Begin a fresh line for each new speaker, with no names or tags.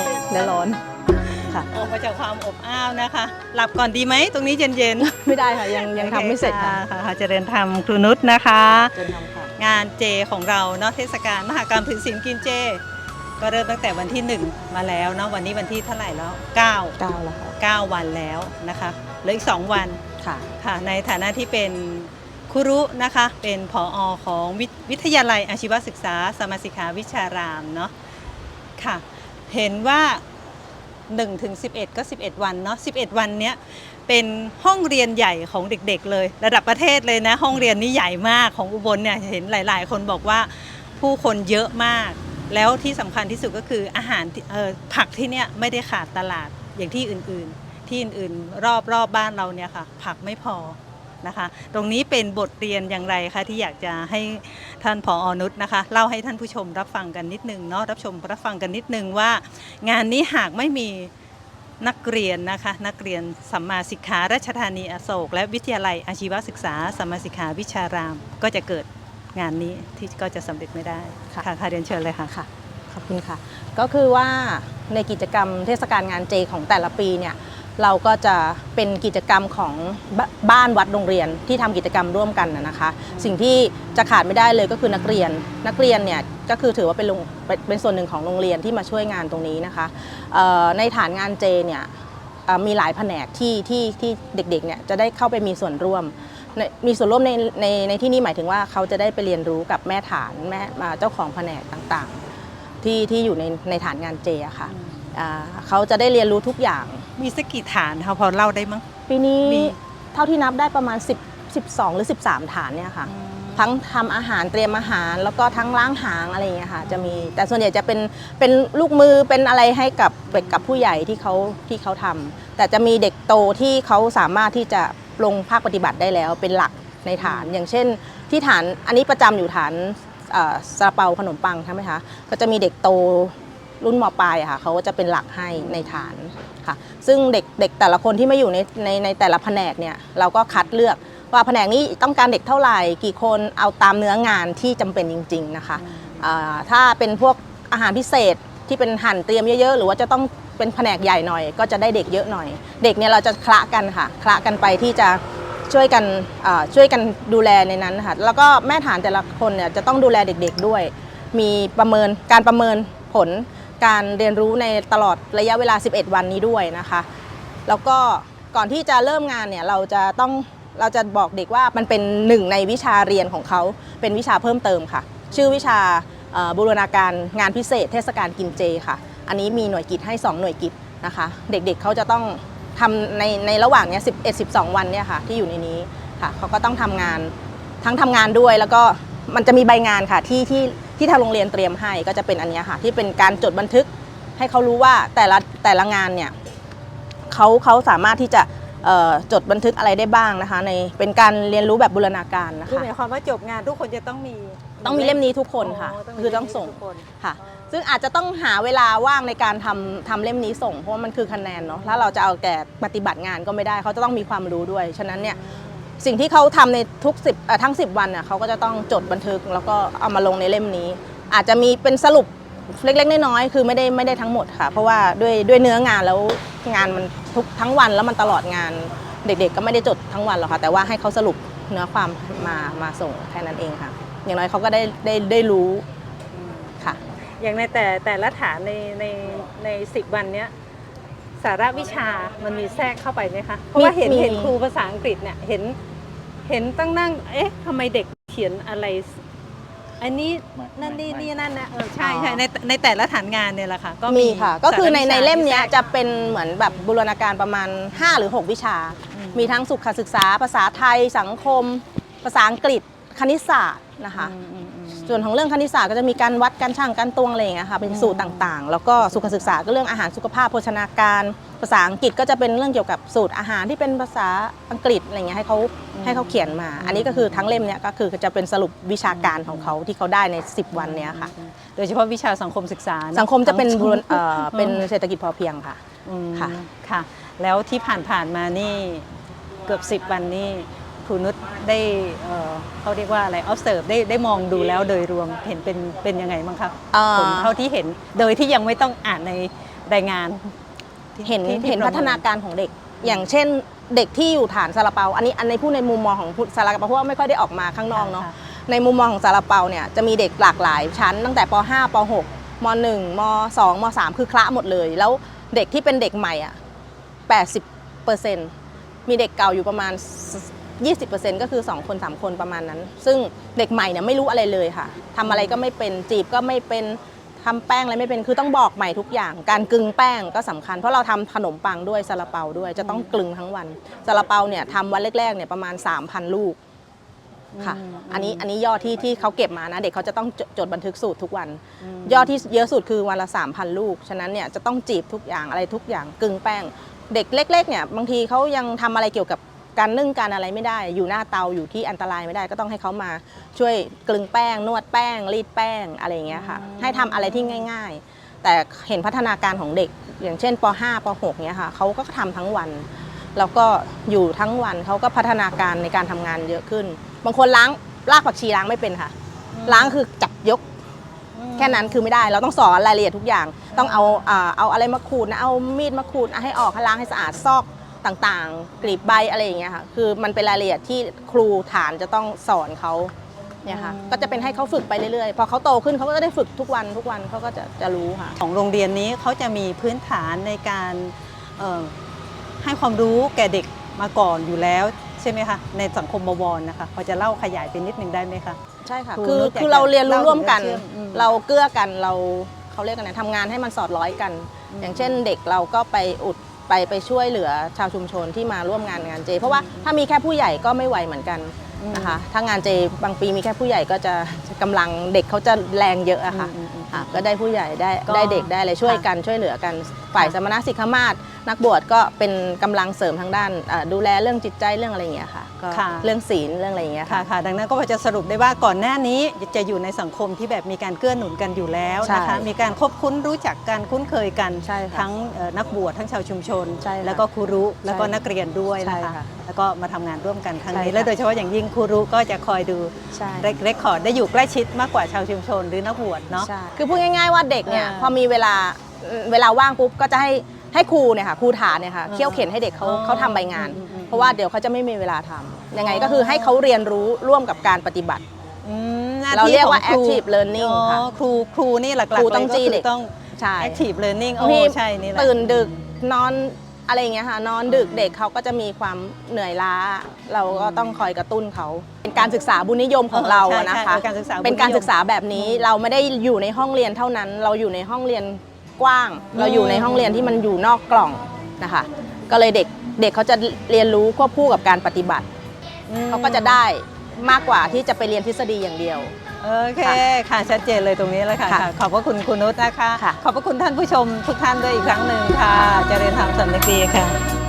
าวและร้อนค่ะ
ออกมาจากความอบอ้าวนะคะ หลับก่อนดีไหมตรงนี้เย็นๆ
ไม่ได้ค่ะ ยังยังทำไม่เสร็จค่ะ
ค่ะค่ะเจริญธรรมครูนุชนะคะ
จนทำค่ะ
งานเจของเราเนาะเทศกาลมหากรรมถือศีลกินเจ ก็เริ่มตั้งแต่วันที่ 1 มาแล้วเนาะวันนี้วันที่เท่าไหร่แล้ว 9
เก้าแล้วค่ะ
9 วันแล้วนะคะเหลืออีก 2 วัน
ค่ะ
ค่ะในฐานะที่เป็นครูรุนะคะ เป็นผออของวิวิทยาลัยอาชีวศึกษา สมาสิกขาวิชารามเนาะค่ะ เห็นว่า1ถึง11 ก็ 11 วันเนาะ11 วันเนี้ยเป็นห้องเรียนใหญ่ของเด็กๆเลย ระดับประเทศเลยนะ ห้องเรียนนี้ใหญ่มากของอุบลเนี่ยเห็นหลายๆ คนบอกว่าผู้คนเยอะมาก แล้วที่สำคัญที่สุดก็คืออาหารผักที่เนี่ยไม่ได้ขาดตลาดอย่างที่อื่นๆ ที่อื่นๆ รอบรอบบ้านเราเนี่ยค่ะ ผักไม่พอ นะคะ ตรงนี้เป็นบทเรียนอย่างไรคะที่อยากจะให้ท่านผออนุชนะคะเล่าให้ท่านผู้ชมรับฟังกันนิดนึงเนาะรับชมรับฟังกันนิดนึงว่า งานนี้หากไม่มีนักเรียนนะคะนักเรียนสัมมาสิกขาราชธานีอโศก และวิทยาลัยอาชีวศึกษาสัมมาสิกขาวิชาราม ก็จะเกิดงานนี้ที่ก็จะสำเร็จไม่ได้
ค่ะ
ค่ะค่ะเรียนเชิญเลยค่ะ
ค่ะขอบคุณค่ะ ก็คือว่าในกิจกรรมเทศกาลงานเจของแต่ละปีเนี่ย เราก็จะเป็นกิจกรรมของบบ้านวัดโรงเรียนที่ทำกิจกรรมร่วมกันนะคะ สิ่งที่จะขาดไม่ได้เลยก็คือนักเรียน นักเรียนเนี่ยก็คือถือว่าเป็นงเป็นส่วนหนึ่งของโรงเรียนที่มาช่วยงานตรงนี้นะคะในฐานงานเจเนี่ยมีหลายแผนกที่ที่ที่เด็กๆเนี่ยจะได้เข้าไปมีส่วนร่วม มีส่วนร่วมในในในที่นี้หมายถึงว่าเขาจะได้ไปเรียนรู้กับแม่ฐานแม่เจ้าของแผนกต่างๆ ที่ที่อยู่ในในฐานงานเจอะค่ะ อ่าเขาจะได้เรียนรู้ทุกอย่าง
มีสักกี่ฐานคะพอเล่าได้มั้ง
ปีนี้
มี
เท่าที่นับได้ประมาณ 10 12 หรือ 13 ฐานเนี่ยค่ะ ทั้งทำอาหารเตรียมอาหารแล้วก็ทั้งล้างหางอะไรอย่างเงี้ยค่ะ จะมีแต่ส่วนใหญ่จะเป็นเป็นลูกมือเป็นอะไรให้กับเด็กกับผู้ใหญ่ที่เขาที่เขาทำแต่จะมีเด็กโตที่เขาสามารถที่จะลงภาคปฏิบัติได้แล้วเป็นหลักในฐาน อย่างเช่น ที่ฐานอันนี้ประจำอยู่ฐานเอ่อซาลาเปาขนมปังใช่ไหมคะก็จะมีเด็กโต รุ่นมปลายอะค่ะเขาก็จะเป็นหลักให้ในฐานค่ะ ซึ่งเด็กเด็กแต่ละคนที่มาอยู่ในในในแต่ละแผนกเนี่ยเราก็คัดเลือกว่าแผนกนี้ต้องการเด็กเท่าไหร่ กี่คนเอาตามเนื้องานที่จำเป็นจริง ๆนะคะอ่าถ้าเป็นพวกอาหารพิเศษที่เป็นหั่นเตรียมเยอะๆ หรือว่าจะต้องเป็นแผนกใหญ่หน่อย ก็จะได้เด็กเยอะหน่อย เด็กเนี่ยเราจะคละกันค่ะคละกันไปที่จะช่วยกันอ่าช่วยกันดูแลในนั้นค่ะแล้วก็แม่ฐานแต่ละคนเนี่ยจะต้องดูแลเด็กๆด้วย มีประเมินการประเมินผล การเรียนรู้ในตลอดระยะเวลา 11 วันนี้ด้วยนะคะ แล้วก็ก่อนที่จะเริ่มงานเนี่ยเราจะต้องเราจะบอกเด็กว่ามันเป็นหนึ่งในวิชาเรียนของเขาเป็นวิชาเพิ่มเติมค่ะ ชื่อวิชาบูรณาการงานพิเศษ เทศกาลกินเจค่ะ อันนี้มีหน่วยกิจให้ 2 หน่วยกิจนะคะ เด็กๆเขาจะต้องทำในในระหว่างเนี้ย11 12 วันเนี่ยค่ะที่อยู่ในนี้ค่ะเขาก็ต้องทำงานทั้งทำงานด้วยแล้วก็มันจะมีใบงานค่ะที่ที่ ที่ทางโรงเรียนเตรียมให้ก็จะเป็นอันเนี้ยค่ะ ที่เป็นการจดบันทึกให้เขารู้ว่าแต่ละแต่ละงานเนี่ยเขาเขาสามารถที่จะเอ่อจดบันทึกอะไรได้บ้างนะคะ ในเป็นการเรียนรู้แบบบูรณาการนะ
คือ
คะ
หมายความว่าจบงานทุกคนจะต้องมี
ต้องมีเล่มนี้ทุกคนค่ะ
มี
คือต้องส่ง
ทุกคน
ค่ะ ซึ่งอาจจะต้องหาเวลาว่างในการทำทำเล่มนี้ส่ง เพราะว่ามันคือคะแนนเนาะถ้าเราจะเอาแต่ปฏิบัติงานก็ไม่ได้เขาจะต้องมีความรู้ด้วย ฉะนั้นเนี่ย สิ่งที่เขาทำในทุกสิบเอ่อทั้ง 10 วันน่ะเขาก็จะต้องจดบันทึกแล้วก็เอามาลงในเล่มนี้ อาจจะมีเป็นสรุปเล็กๆน้อยๆคือไม่ได้ไม่ได้ทั้งหมดค่ะ เพราะว่าด้วยด้วยเนื้องานแล้วงานมันทุกทั้งวันแล้วมันตลอดงานเด็กๆ ก็ไม่ได้จดทั้งวันหรอกค่ะ แต่ว่าให้เขาสรุปเนื้อความมามาส่งแค่นั้นเองค่ะ อย่างน้อยเขาก็ได้ได้ได้รู้ค่ะ
อย่างในแต่แต่ละฐานในในในสิบวันเนี้ยสาระวิชามันมีแทรกเข้าไปไหมคะ เพราะว่าเห็น
มี
เห็นครูภาษาอังกฤษเนี่ยเห็น เห็นตั้งนั่ง เอ๊ะทำไมเด็กเขียนอะไร อันนี้นั่นนี่นี่นั่นนะเออใช่ใช่ในในแต่ละฐานงานเนี่ยแหละค่ะ ก็
มีค่ะ ก็คือใน
สาระวิ
ใน
ชา
เล่มเนี้ย
ที่แทรก
จะเป็นเหมือนแบบบูรณาการประมาณ 5 หรือ 6 วิชา
อืม
มีทั้งสุขศึกษา ภาษาไทย สังคม ภาษาอังกฤษ คณิตศาสตร์นะคะ
อืมอืมอืม
ส่วนของเรื่องคณิตศาสตร์ก็จะมีการวัดการช่างการตวงอะไรอย่างเงี้ยค่ะเป็นสูตรต่างๆ แล้วก็สุขศึกษาก็เรื่องอาหารสุขภาพโภชนาการ ภาษาอังกฤษก็จะเป็นเรื่องเกี่ยวกับสูตรอาหารที่เป็นภาษาอังกฤษอะไรเงี้ยให้เขาให้เขาเขียนมา อันนี้ก็คือทั้งเล่มเนี้ยก็คือจะเป็นสรุปวิชาการของเขาที่เขาได้ใน 10 วันเนี้ยค่ะ
โดยเฉพาะวิชาสังคมศึกษาเนอ
สังคมจะเป็นบุรณเอ่อเป็น
อืม
เศรษฐกิจพอเพียงค่ะ
อืม
ค่ะ
ค่ะ แล้วที่ผ่านผ่านๆมานี่เกือบสิบ10 วันนี่ค รูนุชได้เอ่อเขาเรียกว่าอะไร observe ได้ได้มองดูแล้วโดยรวมเห็นเป็นเป็นยังไงบ้างครับ
เอ่อ
ผลเท่าที่เห็นโดยที่ยังไม่ต้องอ่านในรายงานที่
เห็น
ที่ที่
เห็น
ประ
พัฒนาการของเด็ก อย่างเช่นเด็กที่อยู่ฐานซาลาเปา อันนี้อันในพูดในมุมมองของซาลาเปาเพราะว่าไม่ค่อยได้ออกมาข้างนอกเนาะ
ค่
ในมุมมองของซาลาเปาเนี่ยจะมีเด็กหลากหลายชั้น ตั้งแต่ป .5 ป .6 ม .1 ม .2 ม .3 คือคละหมดเลย แล้วเด็กที่เป็นเด็กใหม่อะ80มีเด็กเก่าอยู่ประมาณ 20%ก็คือ 2 คน 3 คนประมาณนั้น ซึ่งเด็กใหม่เนี่ยไม่รู้อะไรเลยค่ะทำอะไรก็ไม่เป็นจีบก็ไม่เป็นทำแป้งอะไรไม่เป็นคือต้องบอกใหม่ทุกอย่าง การกึงแป้งก็สำคัญ เพราะเราทำขนมปังด้วยซาลาเปาด้วยจะต้องกลึงทั้งวันซาลาเปาเนี่ยทำวันแรกๆเนี่ยประมาณ 3,000 ลูกค่ะ
อืม
อันนี้อันนี้ยอดที่ที่เขาเก็บมานะเด็กเขาจะต้องจดจดบันทึกสูตรทุกวัน
ม
ยอดที่เยอะสุดคือวันละ 3,000 ลูก ฉะนั้นเนี่ยจะต้องจีบทุกอย่างอะไรทุกอย่างกึ่งแป้ง เด็กเล็กๆเนี่ยบางทีเขายังทำอะไรเกี่ยวกับ การนึ่งการอะไรไม่ได้ อยู่หน้าเตาอยู่ที่อันตรายไม่ได้ก็ต้องให้เขามาช่วยกลึงแป้ง นวดแป้ง รีดแป้งอะไรอย่างเงี้ยค่ะ ให้ทำอะไรที่ง่าย ๆ แต่เห็นพัฒนาการของเด็ก อย่างเช่นป .5 ป .6 เนี่ยค่ะเขาก็ทำทั้งวัน แล้วก็อยู่ทั้งวันเขาก็พัฒนาการในการทำงานเยอะขึ้น บางคนล้างรากผักชีล้างไม่เป็นค่ะ ล้างคือจับยก แค่นั้นคือไม่ได้เราต้องสอนรายละเอียดทุกอย่าง ต้องเอาอ่าเอาอะไรมาขูดนะเอามีดมาขูดอะให้ออกให้ล้างให้สะอาดซอก ต่างๆกรีบใบอะไรอย่างเงี้ยค่ะ คือมันเป็นรายละเอียดที่ครูฐานจะต้องสอนเขาเนี่ยค่ะ
อืม
ก็จะเป็นให้เขาฝึกไปเรื่อยๆ พอเขาโตขึ้นเขาก็ได้ฝึกทุกวันทุกวันเขาก็จะจะรู้ค่ะ
ของโรงเรียนนี้เขาจะมีพื้นฐานในการเอ่อให้ความรู้แก่เด็กมาก่อนอยู่แล้วใช่ไหมคะในสังคมบวรนะคะพอจะเล่าขยายไปนิดนึงได้ไหมคะ
ใช่ค่ะ
ครู
คือ
รู้จัก
คือเราเรียนรู้
เล่า
ร่วมกัน
ถึงเรื่องเชื่อมอืม
เราเกื้อกันเราเขาเรียกกันนะทำงานให้มันสอดร้อยกัน
อืม
อย่างเช่นเด็กเราก็ไปอุด ไปไปช่วยเหลือชาวชุมชนที่มาร่วมงานงานเจ เพราะว่าถ้ามีแค่ผู้ใหญ่ก็ไม่ไหวเหมือนกันนะคะถ้างานเจบางปีมีแค่ผู้ใหญ่ก็จะกำลังเด็กเขาจะแรงเยอะอะค่ะ
อืมอืมอืม
อะก็ได้ผู้ใหญ่ได้
ก็
ได้เด็กได้อะไรช่วย
ค่ะ
กันช่วยเหลือกันฝ่ายสมณสิกขามาศนักบวชก็เป็นกำลังเสริมทางด้านอะดูแลเรื่องจิตใจเรื่องอะไรอย่างเงี้ยค่ะ ก็
ค่ะ
เรื่องศีลเรื่องอะไรอย่างเงี้ย
ค่ะ
ค่ะ
ค่ะดังนั้นก็พอจะสรุปได้ว่าก่อนหน้านี้จะอยู่ในสังคมที่แบบมีการเกื้อหนุนกันอยู่แล้วนะคะ
ใช่
มีการคบคุ้นรู้จักกันคุ้นเคยกัน
ใช่ค่ะ
ทั้งเอ่อนักบวชทั้งชาวชุมชน
ใช่ค่ะ
แล้วก็ครูรุแล้วก็
ใช่
นักเรียนด้วยนะ
ใช่
คะ
ค่ะ
แล้วก็มาทำงานร่วมกันครั้ง
ใช่
นี้
ค่ะ
และโดยเฉพาะอย่างยิ่งครูรุก็จะคอยดู
ใช่
เรคคอร์ดได้อยู่ใกล้ชิดมากกว่าชาวชุมชนหรือนักบวชเนาะ
ใช่คือพูดง่ายๆว่าเด็กเนี่ย
เออ
พอมีเวลาเอ่อเวลาว่างปุ๊บก็จะให้ให้ครูเนี่ยค่ะครูฐานเนี่ยค่ะ
เออ
เขี่ยวเข็นให้เด็กเขา
อ๋อ
เขาทำใบงาน
อืมอืม
เพราะว่าเดี๋ยวเขาจะไม่มีเวลาทำยังไง
อ๋อ
ก็คือให้เขาเรียนรู้ร่วมกับการปฏิบัติ
อืมหน้
เรา
ที่
เรียกว่า
ของค
active learning
อ๋อ
ค่ะ
ครูครูนี่หลักๆ
ครู
เลย
ต้องจี้
ก็คื
เด็ก
ต้อง
ใช่
active learning โอ้
บางที
ใช่นี่แหละ
ตื่นดึกนอนอะไรอย่างเงี้ยค่ะนอนดึกเด็กเขาก็จะมีความเหนื่อยล้า เราก็ต้องคอยกระตุ้นเขา เป็นการศึกษาบุญนิยมของเรา
ใช่
อะนะ
ใช่
คะ
เป็นการศึกษาบุญนิยม
เป็นการศึกษาแบบนี้เราไม่ได้อยู่ในห้องเรียนเท่านั้น เราอยู่ในห้องเรียนกว้าง เราอยู่ในห้องเรียนที่มันอยู่นอกกล่องนะคะ ก็เลยเด็ก เด็กเขาจะเรียนรู้ควบคู่กับการปฏิบัติ
อืม
เขาก็จะได้มากกว่าที่จะไปเรียนทฤษฎีอย่างเดียว
โอเคค่ะชัดเจนเลยตรงนี้แล้วค่ะ
ค่ะ
ค่ะขอบพระคุณคุณนุชนะคะ
ค่ะ
ขอบพระคุณท่านผู้ชมทุกท่านด้วยอีกครั้งหนึ่งค่ะเจริญธรรมสำนึกดีค่ะ